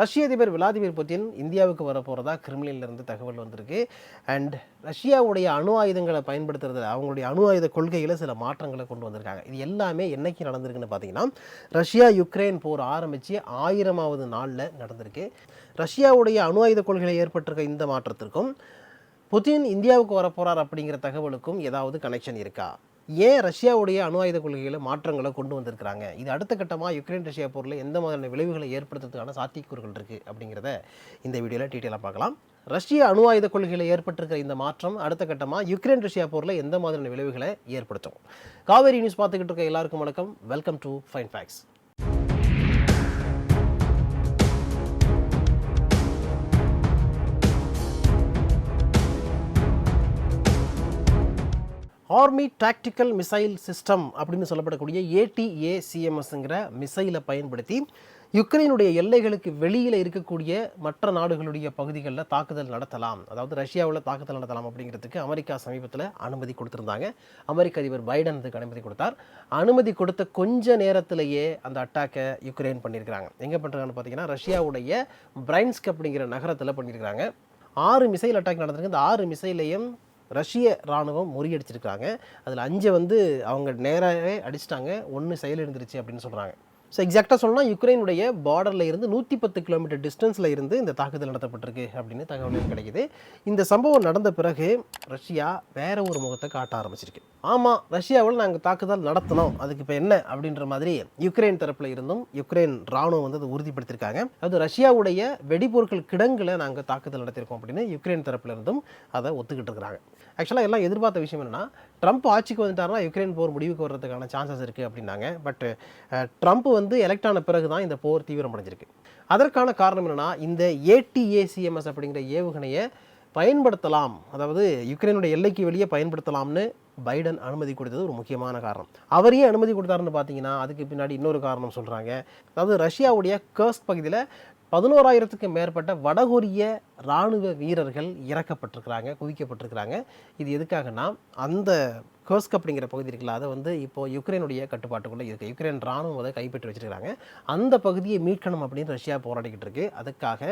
ரஷ்ய அதிபர் Vladimir Putin இந்தியாவுக்கு வர போகிறதா தகவல் வந்திருக்கு. அண்ட் ரஷ்யாவுடைய அணு ஆயுதங்களை பயன்படுத்துறது அவங்களுடைய அணு ஆயுத கொள்கையில் சில மாற்றங்களை கொண்டு வந்திருக்காங்க. இது எல்லாமே என்னைக்கு நடந்திருக்குன்னு பார்த்தீங்கன்னா ரஷ்யா யுக்ரைன் போர் ஆரம்பித்து ஆயிரமாவது நாளில் நடந்திருக்கு. ரஷ்யாவுடைய அணு ஆயுத கொள்கையில் ஏற்பட்டிருக்க இந்த மாற்றத்திற்கும் புதின் இந்தியாவுக்கு வரப்போகிறார் அப்படிங்கிற தகவலுக்கும் ஏதாவது கனெக்ஷன் இருக்கா? ஏன் ரஷ்யாவுடைய அணு ஆயுத கொள்கையில் மாற்றங்களை கொண்டு வந்திருக்கிறாங்க? இது அடுத்த கட்டமாக யுக்ரைன் ரஷ்யா போரில் எந்த மாதிரியான விளைவுகளை ஏற்படுத்துறதுக்கான சாத்தியக்கூறுகள் இருக்குது அப்படிங்கிறத இந்த வீடியோவில் டீட்டெயிலாக பார்க்கலாம். ரஷ்ய அணு ஆயுத கொள்கையில் ஏற்பட்டிருக்கிற இந்த மாற்றம் அடுத்த கட்டமாக யுக்ரைன் ரஷ்யா போரில் எந்த மாதிரியான விளைவுகளை ஏற்படுத்தும்? காவேரி நியூஸ் பார்த்துக்கிட்டு இருக்க எல்லாருக்கும் வணக்கம். Welcome to fine facts army tactical missile system அப்படின்னு சொல்லப்படக்கூடிய ஏடிஏ சிஎம்எஸ்ங்கிற மிசைலை பயன்படுத்தி யுக்ரைனுடைய எல்லைகளுக்கு வெளியில் இருக்கக்கூடிய மற்ற நாடுகளுடைய பகுதிகளில் தாக்குதல் நடத்தலாம். அதாவது ரஷ்யாவில் தாக்குதல் நடத்தலாம் அப்படிங்கிறதுக்கு அமெரிக்கா சமீபத்தில் அனுமதி கொடுத்துருந்தாங்க. அமெரிக்க அதிபர் பைடன் அதுக்கு அனுமதி கொடுத்தார். அனுமதி கொடுத்த கொஞ்ச நேரத்திலேயே அந்த அட்டாக்கை யுக்ரைன் பண்ணியிருக்கிறாங்க எங்கே பண்ணுறாங்கன்னு பார்த்தீங்கன்னா ரஷ்யாவுடைய பிரைன்ஸ்க் அப்படிங்கிற நகரத்தில் பண்ணியிருக்கிறாங்க ஆறு மிசைல் அட்டாக் நடந்திருக்கு. இந்த ஆறு மிசைலையும் ரஷ்ய இராணுவம் முறியடிச்சிருக்காங்க. அதில் அஞ்சை வந்து அவங்க நேராகவே அடிச்சிட்டாங்க. ஒன்று செயலிழந்துருச்சு அப்படின்னு சொல்கிறாங்க ஸோ எக்ஸாக்டாக சொன்னால் யுக்ரைனுடைய பார்டரில் இருந்து நூற்றி பத்து கிலோமீட்டர் டிஸ்டன்ஸில் இருந்து இந்த தாக்குதல் நடத்தப்பட்டிருக்கு அப்படின்னு தகவல் கிடைக்குது. இந்த சம்பவம் நடந்த பிறகு ரஷ்யா வேற ஒரு முகத்தை காட்ட ஆரம்பிச்சிருக்கு. ஆமாம் ரஷ்யாவில் நாங்கள் தாக்குதல் நடத்தினோம். அதுக்கு இப்போ என்ன அப்படின்ற மாதிரி யுக்ரைன் தரப்பில் இருந்தும் யுக்ரைன் ராணுவம் வந்து அதை உறுதிப்படுத்தியிருக்காங்க அது ரஷ்யாவுடைய வெடிபொருட்கள் கிடங்களை நாங்கள் தாக்குதல் நடத்தியிருக்கோம் அப்படின்னு யுக்ரைன் தரப்பில் இருந்தும் அதை ஒத்துக்கிட்டு இருக்கிறாங்க. ஆக்சுவலாக எல்லாம் எதிர்பார்த்த விஷயம் என்னென்னா ட்ரம்ப் ஆட்சிக்கு வந்துட்டார்னா யுக்ரைன் போர் முடிவுக்கு வர்றதுக்கான சான்சஸ் இருக்குது அப்படின்னாங்க. பட் ட்ரம்ப் வந்து எலெக்ட் ஆன பிறகு தான் இந்த போர் தீவிரமடைஞ்சிருக்கு. அதற்கான காரணம் என்னென்னா இந்த ஏடிஏசிஎம்எஸ் அப்படிங்கிற ஏவுகணையை பயன்படுத்தலாம். அதாவது யுக்ரைனுடைய எல்லைக்கு வெளியே பயன்படுத்தலாம்னு பைடன் அனுமதி கொடுத்தது ஒரு முக்கியமான காரணம். அவர் ஏன் அனுமதி கொடுத்தாருன்னு பார்த்தீங்கன்னா அதுக்கு பின்னாடி இன்னொரு காரணம் சொல்கிறாங்க அதாவது ரஷ்யாவுடைய கர்ஸ்க் பகுதியில் பதினோராயிரத்துக்கு மேற்பட்ட வடகொரிய இராணுவ வீரர்கள் இறக்கப்பட்டிருக்கிறாங்க குவிக்கப்பட்டிருக்கிறாங்க. இது எதுக்காகனா அந்த கர்ஸ்க் அப்படிங்கிற பகுதி இருக்குல்ல அதை வந்து இப்போ யுக்ரைனுடைய கட்டுப்பாட்டுக்குள்ளே இருக்குது யுக்ரைன் ராணுவம் அதை கைப்பற்றி வச்சிருக்காங்க அந்த பகுதியை மீட்கணும் அப்படின்னு ரஷ்யா போராடிக்கிட்டு இருக்கு. அதுக்காக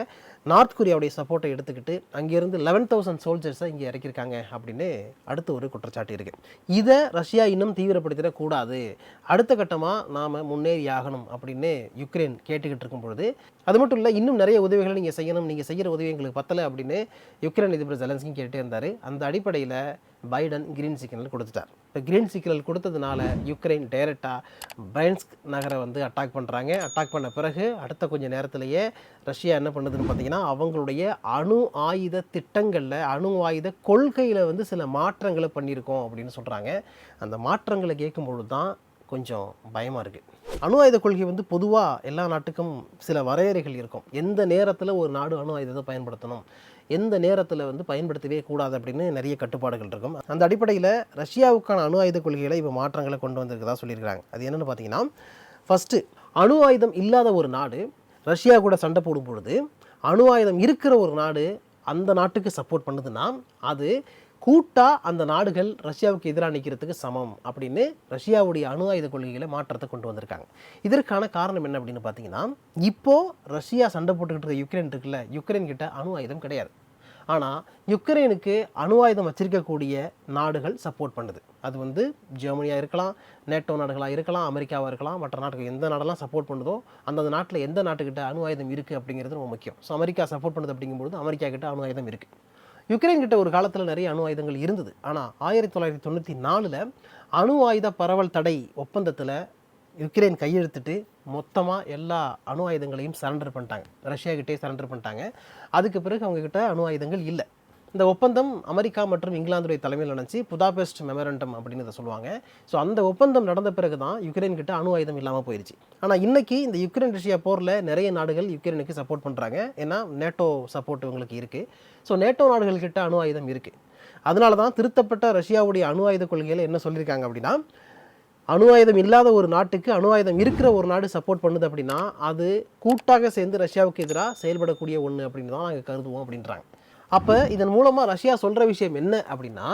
நார்த் கொரியாவுடைய சப்போர்ட்டை எடுத்துக்கிட்டு அங்கேருந்து லெவன் தௌசண்ட் சோல்ஜர்ஸை இங்கே இறக்கியிருக்காங்க அப்படின்னு அடுத்து ஒரு குற்றச்சாட்டு இருக்குது இதை ரஷ்யா இன்னும் தீவிரப்படுத்திடக்கூடாது. அடுத்த கட்டமாக நாம் முன்னேறி ஆகணும் அப்படின்னு யுக்ரைன் கேட்டுக்கிட்டு இருக்கும் பொழுது அது மட்டும் இல்லை இன்னும் நிறைய உதவிகளை நீங்கள் செய்யணும். நீங்கள் செய்கிற உதவி எங்களுக்கு பத்தலை அப்படின்னு யுக்ரைன் அதிபர் ஜெலன்ஸ்கி கேட்டே இருந்தார். அந்த அடிப்படையில் பைடன் கிரீன் சிக்னல் கொடுத்துட்டார். இப்போ கிரீன் சிக்னல் கொடுத்ததுனால யுக்ரைன் டைரெக்டாக பிரைன்ஸ்க் நகரை வந்து அட்டாக் பண்ணுறாங்க அட்டாக் பண்ண பிறகு அடுத்த கொஞ்ச நேரத்திலேயே ரஷ்யா என்ன பண்ணுதுன்னு பார்த்தீங்கன்னா அவங்களுடைய அணு ஆயுத திட்டங்களில் அணு ஆயுத கொள்கையில் வந்து சில மாற்றங்களை பண்ணியிருக்கோம் அப்படின்னு சொல்கிறாங்க அந்த மாற்றங்களை கேட்கும்பொழுது தான் கொஞ்சம் பயமாக இருக்குது அணு ஆயுத கொள்கை வந்து பொதுவாக எல்லா நாட்டுக்கும் சில வரையறைகள் இருக்கும். எந்த நேரத்தில் ஒரு நாடு அணு ஆயுதத்தை பயன்படுத்தணும்? எந்த நேரத்தில் வந்து பயன்படுத்தவே கூடாது அப்படின்னு நிறைய கட்டுப்பாடுகள் இருக்கும். அந்த அடிப்படையில் ரஷ்யாவுக்கான அணு ஆயுத கொள்கைகளை இப்போ மாற்றங்களை கொண்டு வந்திருக்கதா சொல்லியிருக்கிறாங்க. அது என்னென்னு பார்த்தீங்கன்னா ஃபஸ்ட்டு அணு ஆயுதம் இல்லாத ஒரு நாடு ரஷ்யா கூட சண்டை போடும் பொழுது அணு ஆயுதம் இருக்கிற ஒரு நாடு அந்த நாட்டுக்கு சப்போர்ட் பண்ணுதுன்னா அது கூட்டாக அந்த நாடுகள் ரஷ்யாவுக்கு எதிராக நிற்கிறதுக்கு சமம் அப்படின்னு ரஷ்யாவுடைய அணு ஆயுத கொள்கைகளை மாற்றத்தை கொண்டு வந்திருக்காங்க. இதற்கான காரணம் என்ன அப்படின்னு பார்த்தீங்கன்னா இப்போது ரஷ்யா சண்டை போட்டுக்கிட்டு இருக்க யுக்ரைன் இருக்குல்ல யுக்ரைன் கிட்ட அணு ஆயுதம் கிடையாது. ஆனால் யுக்ரைனுக்கு அணு ஆயுதம் வச்சிருக்கக்கூடிய நாடுகள் சப்போர்ட் பண்ணுது. அது வந்து ஜெர்மனியாக இருக்கலாம் நேட்டோ நாடுகளாக இருக்கலாம் அமெரிக்காவாக இருக்கலாம் மற்ற நாட்டுக்கு எந்த நாடெல்லாம் சப்போர்ட் பண்ணுதோ அந்தந்த நாட்டில் எந்த நாட்டுக்கிட்ட அணு ஆயுதம் இருக்குது அப்படிங்கிறது ரொம்ப முக்கியம். ஸோ அமெரிக்கா சப்போர்ட் பண்ணுது அப்படிங்கும்போது அமெரிக்கா கிட்ட அணு ஆயுதம் இருக்குது யுக்ரைன் கிட்ட ஒரு காலத்தில் நிறைய அணு ஆயுதங்கள் இருந்தது. ஆனால் ஆயிரத்தி தொள்ளாயிரத்தி தொண்ணூற்றி நாலில் அணு ஆயுத பரவல் தடை ஒப்பந்தத்தில் யுக்ரைன் கையெழுத்துட்டு மொத்தமாக எல்லா அணு ஆயுதங்களையும் சரண்டர் பண்ணிட்டாங்க. ரஷ்யா கிட்டே சரண்டர் பண்ணிட்டாங்க. அதுக்கு பிறகு அவங்கக்கிட்ட அணு ஆயுதங்கள் இல்லை. இந்த ஒப்பந்தம் அமெரிக்கா மற்றும் இங்கிலாந்துடைய தலைமையில் நடந்துச்சு. புதாபெஸ்ட் மெமரண்டம் அப்படின்னு இதை சொல்லுவாங்க. ஸோ அந்த ஒப்பந்தம் நடந்த பிறகு தான் யுக்ரைன் கிட்ட அணு ஆயுதம் இல்லாமல் போயிடுச்சு ஆனால் இன்றைக்கி இந்த யுக்ரைன் ரஷ்யா போரில் நிறைய நாடுகள் யுக்ரைனுக்கு சப்போர்ட் பண்ணுறாங்க ஏன்னா நேட்டோ சப்போர்ட் இவங்களுக்கு இருக்குது ஸோ நேட்டோ நாடுகள் கிட்ட அணு ஆயுதம் இருக்குது அதனால தான் திருத்தப்பட்ட ரஷ்யாவுடைய அணு ஆயுத கொள்கையில் என்ன சொல்லியிருக்காங்க அப்படின்னா அணு ஆயுதம் இல்லாத ஒரு நாட்டுக்கு அணு ஆயுதம் இருக்கிற ஒரு நாடு சப்போர்ட் பண்ணுது அப்படின்னா அது கூட்டாக சேர்ந்து ரஷ்யாவுக்கு எதிராக செயல்படக்கூடிய ஒன்று அப்படின்னு தான் நாங்கள் கருதுவோம் அப்படின்றாங்க. அப்போ இதன் மூலமாக ரஷ்யா சொல்கிற விஷயம் என்ன அப்படின்னா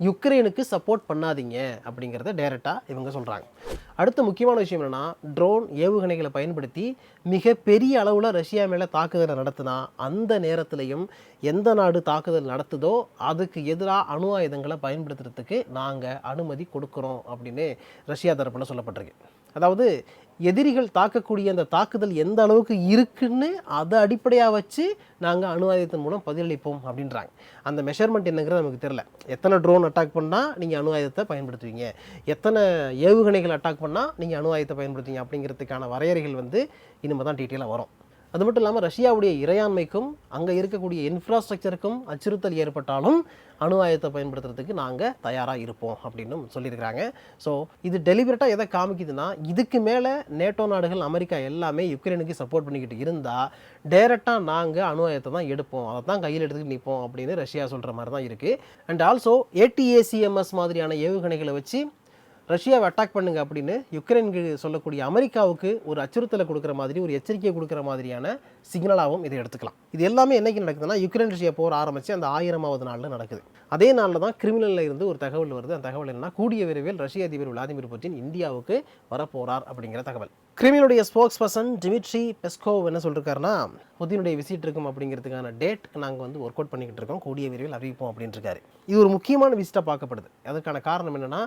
யுக்ரைனுக்கு சப்போர்ட் பண்ணாதீங்க அப்படிங்கிறத டைரெக்டாக இவங்க சொல்கிறாங்க அடுத்த முக்கியமான விஷயம் என்னென்னா ட்ரோன் ஏவுகணைகளை பயன்படுத்தி மிகப்பெரிய அளவில் ரஷ்யா மேலே தாக்குதலை நடத்தினா அந்த நேரத்திலையும் எந்த நாடு தாக்குதல் நடத்துதோ அதுக்கு எதிராக அணு ஆயுதங்களை பயன்படுத்துறதுக்கு நாங்கள் அனுமதி கொடுக்குறோம் அப்படின்னு ரஷ்யா தரப்பில் சொல்லப்பட்டிருக்கு. அதாவது எதிரிகள் தாக்கக்கூடிய அந்த தாக்குதல் எந்த அளவுக்கு இருக்குன்னு அதை அடிப்படையாக வச்சு நாங்கள் அணு ஆயுதத்தின் மூலம் பதிலளிப்போம் அப்படின்றாங்க. அந்த மெஷர்மெண்ட் என்னங்கிறது நமக்கு தெரில எத்தனை ட்ரோன் அட்டாக் பண்ணால் நீங்கள் அணு ஆயுதத்தை பயன்படுத்துவீங்க? எத்தனை ஏவுகணைகள் அட்டாக் பண்ணால் நீங்கள் அணு ஆயுதத்தை பயன்படுத்துவீங்க அப்படிங்கிறதுக்கான வரையறைகள் வந்து இனிமேல் தான் டீட்டெயிலாக வரும். அது மட்டும் இல்லாமல் ரஷ்யாவுடைய இறையாண்மைக்கும் அங்கே இருக்கக்கூடிய இன்ஃப்ராஸ்ட்ரக்சருக்கும் அச்சுறுத்தல் ஏற்பட்டாலும் அணு ஆயுதத்தை பயன்படுத்துறதுக்கு நாங்கள் தயாராக இருப்போம் அப்படின்னும் சொல்லியிருக்கிறாங்க. ஸோ இது டெலிபரேட்டாக எதை காமிக்குதுன்னா இதுக்கு மேலே நேட்டோ நாடுகள் அமெரிக்கா எல்லாமே யுக்ரைனுக்கு சப்போர்ட் பண்ணிக்கிட்டு இருந்தால் டைரெக்டாக நாங்கள் அணு ஆயுதத்தை தான் எடுப்போம். அதை தான் கையில் எடுத்துக்கிட்டு நிற்போம் அப்படின்னு ரஷ்யா சொல்கிற மாதிரி தான் இருக்குது அண்ட் ஆல்சோ ஏடிஏசிஎம்எஸ் மாதிரியான ஏவுகணைகளை வச்சு ரஷ்யாவை அட்டாக் பண்ணுங்க அப்படின்னு யுக்ரைனுக்கு சொல்லக்கூடிய அமெரிக்காவுக்கு ஒரு அச்சுறுத்தலை கொடுக்குற மாதிரி ஒரு எச்சரிக்கையை கொடுக்குற மாதிரியான சிக்னலாகவும் இதை எடுத்துக்கலாம். இது எல்லாமே என்னைக்கு நடக்குதுன்னா யுக்ரைன் ரஷ்யா போர் ஆரம்பித்து அந்த ஆயிரமாவது நாளில் நடக்குது. அதே நாளில் தான் கிரிமினலில் இருந்து ஒரு தகவல் வருது. அந்த தகவல் என்னன்னா கூடிய விரைவில் ரஷ்ய அதிபர் விளாடிமிர் புட்டின் இந்தியாவுக்கு வரப்போகிறார் அப்படிங்கிற தகவல். கிரிமினுடைய ஸ்போக்ஸ் பர்சன் டிமிட்ரி பெஸ்கோவ் என்ன சொல்லிருக்காருன்னா புதினுடைய விசிட் இருக்கும் அப்படிங்கிறதுக்கான டேட் நாங்கள் வந்து ஒர்க் அவுட் பண்ணிக்கிட்டு இருக்கோம். கூடிய விரைவில் அறிவிப்போம் அப்படின்ட்டு இது ஒரு முக்கியமான விசிட்டாக பார்க்கப்படுது. அதற்கான காரணம் என்னென்னா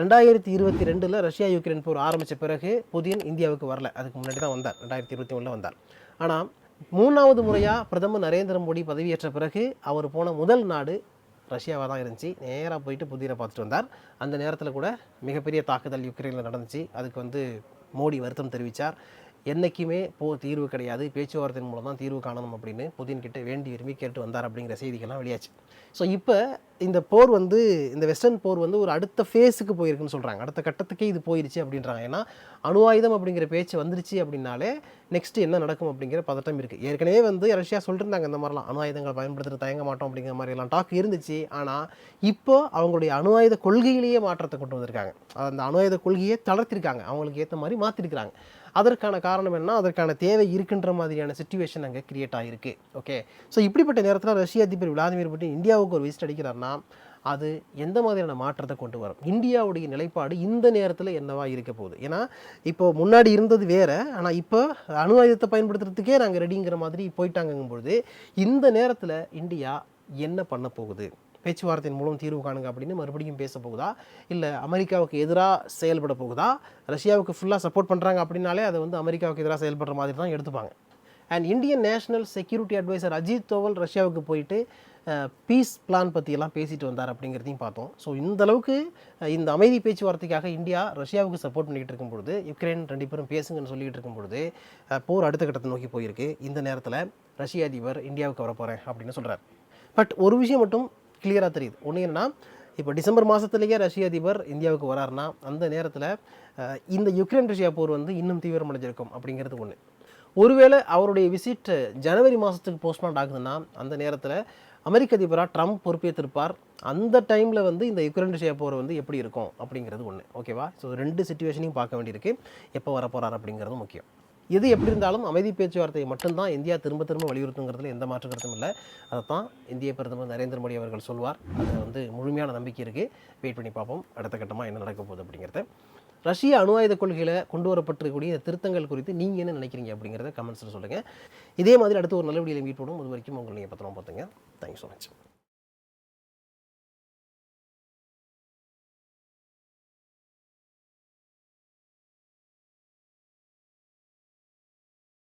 ரெண்டாயிரத்தி இருபத்தி ரெண்டில் ரஷ்யா யுக்ரைன் போர் ஆரம்பித்த பிறகு புதின் இந்தியாவுக்கு வரல. அதுக்கு முன்னாடி தான் வந்தார். ரெண்டாயிரத்தி இருபத்தி ஒன்றில் வந்தார். ஆனால் மூணாவது முறையாக பிரதமர் நரேந்திர மோடி பதவியேற்ற பிறகு அவர் போன முதல் நாடு ரஷ்யாவாக தான் இருந்துச்சு. நேராக போயிட்டு புதினை பார்த்துட்டு வந்தார். அந்த நேரத்தில் கூட மிகப்பெரிய தாக்குதல் யுக்ரைனில் நடந்துச்சு. அதுக்கு வந்து மோடி வருத்தம் தெரிவித்தார் என்றைக்குமே போ தீர்வு கிடையாது. பேச்சுவார்த்தையின் மூலம் தான் தீர்வு காணணும் அப்படின்னு புதின் கிட்ட வேண்டி விரும்பி கேட்டு வந்தார் அப்படிங்கிற செய்திகள்லாம் வெளியாச்சு. ஸோ இப்போ இந்த போர் வந்து இந்த வெஸ்டர்ன் போர் வந்து ஒரு அடுத்த ஃபேஸுக்கு போயிருக்குன்னு சொல்கிறாங்க அடுத்த கட்டத்துக்கே இது போயிருச்சு அப்படின்றாங்க. ஏன்னா அணு ஆயுதம் அப்படிங்கிற பேச்சு வந்துருச்சு அப்படின்னாலே நெக்ஸ்ட் என்ன நடக்கும் அப்படிங்கிற பதட்டம் இருக்குது ஏற்கனவே வந்து ரஷ்யா சொல்லிருந்தாங்க இந்த மாதிரிலாம் அணு ஆயுதங்கள் பயன்படுத்துறது தயங்க மாட்டோம் அப்படிங்கிற மாதிரிலாம் டாக் இருந்துச்சு. ஆனால் இப்போ அவங்களுடைய அணு ஆயுத கொள்கையிலேயே மாற்றத்தை கொண்டு வந்திருக்காங்க. அந்த அணு ஆயுத கொள்கையை தளர்த்திருக்காங்க. அவங்களுக்கு ஏற்ற மாதிரி மாற்றிருக்கிறாங்க அதற்கான காரணம் என்ன அதற்கான தேவை இருக்குன்ற மாதிரியான சுச்சுவேஷன் அங்கே கிரியேட் ஆகிருக்கு ஓகே ஸோ இப்படிப்பட்ட நேரத்தில் ரஷ்ய அதிபர் விளாதிமிர் புட்டின் இந்தியாவுக்கு ஒரு விசிட் அடிக்கிறார்னா அது எந்த மாதிரியான மாற்றத்தை கொண்டு வரும்? இந்தியாவுடைய நிலைப்பாடு இந்த நேரத்தில் என்னவா இருக்க போகுது? ஏன்னா இப்போ முன்னாடி இருந்தது வேறு ஆனால் இப்போ அணு ஆயுதத்தை பயன்படுத்துறதுக்கே நாங்கள் ரெடிங்கிற மாதிரி போயிட்டாங்கங்கும்பொழுது இந்த நேரத்தில் இந்தியா என்ன பண்ண போகுது? பேச்சுவார்த்தையின் மூலம் தீர்வு காணுங்க அப்படின்னு மறுபடியும் பேச போகுதா? இல்லை அமெரிக்காவுக்கு எதிராக செயல்பட போகுதா? ரஷ்யாவுக்கு ஃபுல்லாக சப்போர்ட் பண்ணுறாங்க அப்படின்னாலே அதை வந்து அமெரிக்காவுக்கு எதிராக செயல்படுற மாதிரி தான் எடுத்துப்பாங்க. And Indian national security adviser Ajit Doval ரஷ்யாவுக்கு போயிட்டு பீஸ் பிளான் பற்றியெல்லாம் பேசிட்டு வந்தார் அப்படிங்கிறதையும் பார்த்தோம். ஸோ இந்த அளவுக்கு இந்த அமைதி பேச்சுவார்த்தைக்காக இந்தியா ரஷ்யாவுக்கு சப்போர்ட் பண்ணிக்கிட்டு இருக்கும் பொழுது யுக்ரைன் ரெண்டு பேரும் பேசுங்கன்னு சொல்லிட்டு இருக்கும் பொழுது போர் அடுத்த கட்டத்தை நோக்கி போயிருக்கு. இந்த நேரத்தில் ரஷ்ய அதிபர் இந்தியாவுக்கு வர போகிறேன் அப்படின்னு சொல்கிறார் பட் ஒரு விஷயம் மட்டும் கிளியராக தெரியுது. ஒன்று என்னென்னா இப்போ டிசம்பர் மாதத்துலேயே ரஷ்ய அதிபர் இந்தியாவுக்கு வராருன்னா அந்த நேரத்தில் இந்த யுக்ரைன் ரஷ்யா போர் வந்து இன்னும் தீவிரமடைஞ்சிருக்கும் அப்படிங்கிறது ஒன்று ஒருவேளை அவருடைய விசிட் ஜனவரி மாதத்துக்கு போஸ்ட்மார்ட் ஆகுதுன்னா அந்த நேரத்தில் அமெரிக்க அதிபராக ட்ரம்ப் பொறுப்பேற்றிருப்பார் அந்த டைமில் வந்து இந்த யுக்ரைன் ரஷ்யா போர் வந்து எப்படி இருக்கும் அப்படிங்கிறது ஒன்று ஓகேவா ஸோ ரெண்டு சுச்சுவேஷனையும் பார்க்க வேண்டியிருக்கு. எப்போ வர போகிறார் அப்படிங்கிறது முக்கியம். எது எப்படி இருந்தாலும் அமைதி பேச்சுவார்த்தையை மட்டும்தான் இந்தியா திரும்ப திரும்ப வலியுறுத்துங்கிறதுல எந்த மாற்று கருத்தும் இல்லை. அதை தான் இந்திய பிரதமர் நரேந்திர மோடி அவர்கள் சொல்வார். அது வந்து முழுமையான நம்பிக்கை இருக்குது வெயிட் பண்ணி பார்ப்போம். அடுத்த கட்டமாக என்ன நடக்க போகுது அப்படிங்கிறத. ரஷ்ய அணு ஆயுத கொள்கையில் கொண்டு வரப்பட்டிருக்கக்கூடிய இந்த திருத்தங்கள் குறித்து நீங்கள் என்ன நினைக்கிறீங்க அப்படிங்கிறத கமெண்ட்ஸில் சொல்லுங்கள் இதே மாதிரி அடுத்து ஒரு நல்ல வீடியோவில் மீட் பண்ணுவோம். அது வரைக்கும் உங்களை நீங்கள் பத்திரமா பார்த்துங்க. Thank you so much